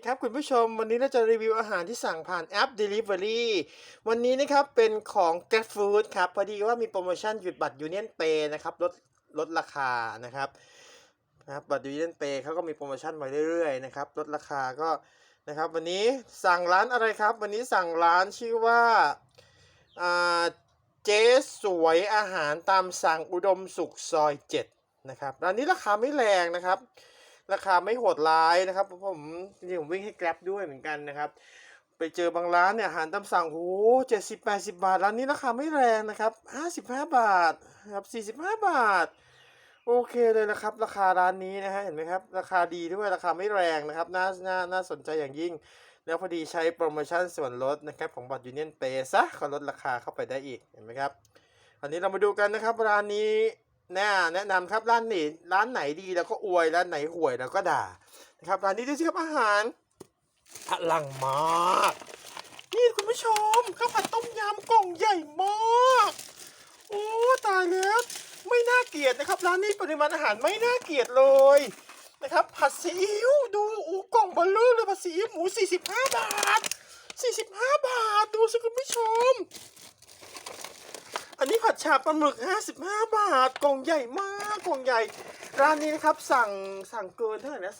ดีครับคุณผู้ชมวันนี้เราจะรีวิวอาหารที่สั่งผ่านแอป Delivery วันนี้นะครับเป็นของ Get Food ครับ พอดีว่ามีโปรโมชั่นหยุดบัตร Union Pay นะครับลดลดราคานะครับนะครับบัตร Union Pay เขาก็มีโปรโมชั่นมาเรื่อยๆนะครับลดราคาก็นะครับวันนี้สั่งร้านอะไรครับ วันนี้สั่งร้านชื่อว่าอ่าเจ๊สวยอาหารตามสั่งอุดมสุขซอย 7 นะครับร้านนี้ราคาไม่แรงนะครับ ราคาไม่โหดร้ายนะครับเพราะผมจริงๆผมวิ่งให้แกร็บด้วยเหมือนกันนะครับ ไปเจอบางร้านเนี่ยอาหารตามสั่งโอ้เจ็ดสิบแปดสิบาทร้านนี้ราคาไม่แรงนะครับห้าสิบห้าบาทครับสี่สิบห้าบาท โอเคเลยนะครับ ราคาร้านนี้นะฮะเห็นไหมครับ ราคาดีด้วยราคาไม่แรงนะครับน่าน่าน่าสนใจอย่างยิ่ง แล้วพอดีใช้โปรโมชั่นส่วนลดนะครับของบัตรยูเนียนเปซะก็ลดราคาเข้าไปได้อีกเห็นไหมครับอันนี้เรามาดูกันนะครับร้านนี้ แน่แนะนำครับร้านนี้ร้านไหนดีเราก็อวยร้านไหนห่วยเราก็ด่านะครับร้านนี้ดูสิครับอาหารอลังมากนี่คุณผู้ชมข้าวผัดต้มยำกล่องใหญ่มากโอ้ตายแล้วไม่น่าเกลียดนะครับร้านนี้ปริมาณอาหารไม่น่าเกลียดเลยนะครับผัดซีอิ๊วดูโอ้กล่องเบลลอร์เลยผัดซีอิ๊วหมู45 บาท 45 บาท ดูสิคุณผู้ชม อันนี้ผัดฉาปลาหมึก 55 บาท กล่องใหญ่มาก กล่องใหญ่ ร้านนี้นะครับ สั่งสั่งเกินเท่าไหร่นะ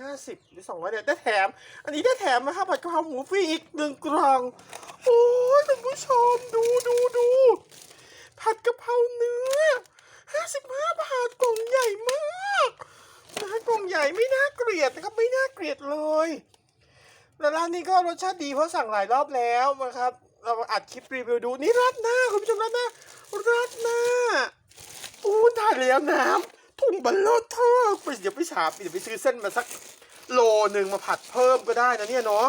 250 หรือ 200เนี่ยได้แถม อันนี้ได้แถมนะครับผัดกะเพราหมูฟรีอีกหนึ่งกล่อง โอ้ยคุณผู้ชมดูดูดู ผัดกะเพราเนื้อ 55 บาท กล่องใหญ่มากนะฮะกล่องใหญ่ไม่น่าเกลียดนะครับไม่น่าเกลียดเลยแล้วร้านนี้ก็รสชาติดีเพราะสั่งหลายรอบแล้วนะครับ เราอัดคลิปรีวิวดูนี่ราดหน้าคุณผู้ชมราดหน้าราดหน้าอู้ตายแล้วน้ำถุงบัลโลเทอร์ไปเดี๋ยวไปฉาบเดี๋ยวไปซื้อเส้นมาสักโลหนึ่งมาผัดเพิ่มก็ได้นะเนี่ยเนาะ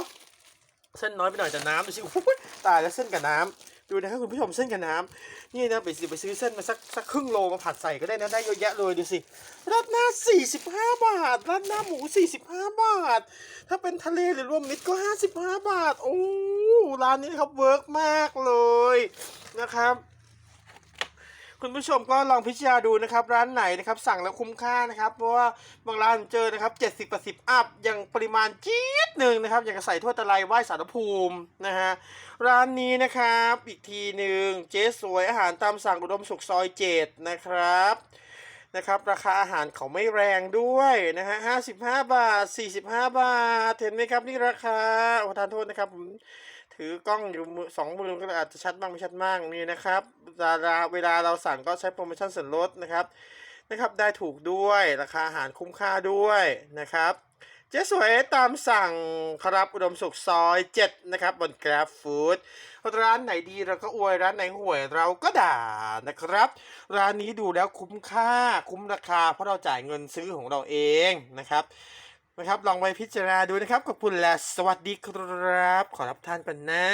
เส้นน้อยไปหน่อยแต่น้ำดูสิตายแล้วเส้นกับน้ำดูนะครับคุณผู้ชมเส้นกับน้ำนี่นะไปสิไปซื้อเส้นมาสักสักครึ่งโลมาผัดใส่ก็ได้นะได้เยอะแยะเลยดูสิราดหน้า 45 บาทราดหน้าหมู 45 บาท ถ้าเป็นทะเลหรือรวมมิตรก็ 55 บาทโอ้ ร้านนี้ครับเวิร์กมากเลยนะครับ คุณผู้ชมก็ลองพิจารณาดูนะครับ ร้านไหนนะครับ สั่งแล้วคุ้มค่านะครับ เพราะว่าบางร้านเจอนะครับ70 80อัพอย่างปริมาณจี๊ดหนึ่งนะครับ อย่างใส่ทั่วตะไลไหว้สารภูมินะฮะร้านนี้นะครับ อีกทีหนึ่งเจ๊สวยอาหารตามสั่งอุดมสุขซอยเจ็ดนะครับนะครับราคาอาหารเขาไม่แรงด้วยนะฮะ55บห้าบาท45บาท เห็นไหมครับนี่ราคาขอทานโทษนะครับผม ถือกล้องอยู่มือสองมือก็อาจจะชัดบ้างไม่ชัดบ้างนี่นะครับเวลาเวลาเราสั่งก็ใช้โปรโมชั่นส่วนลดนะครับนะครับ ได้ถูกด้วยราคาอาหารคุ้มค่าด้วยนะครับ เจ๊สวยตามสั่งครับอุดมสุขซอย7นะครับบน Grab Food ร้านไหนดีเราก็อวยร้านไหนห่วยเราก็ด่านะครับ ร้านนี้ดูแล้วคุ้มค่าคุ้มราคาเพราะเราจ่ายเงินซื้อของเราเองนะครับ นะครับ ลองไปพิจารณาดูนะครับ ขอบคุณและสวัสดีครับ ขอรับท่านก่อนนะ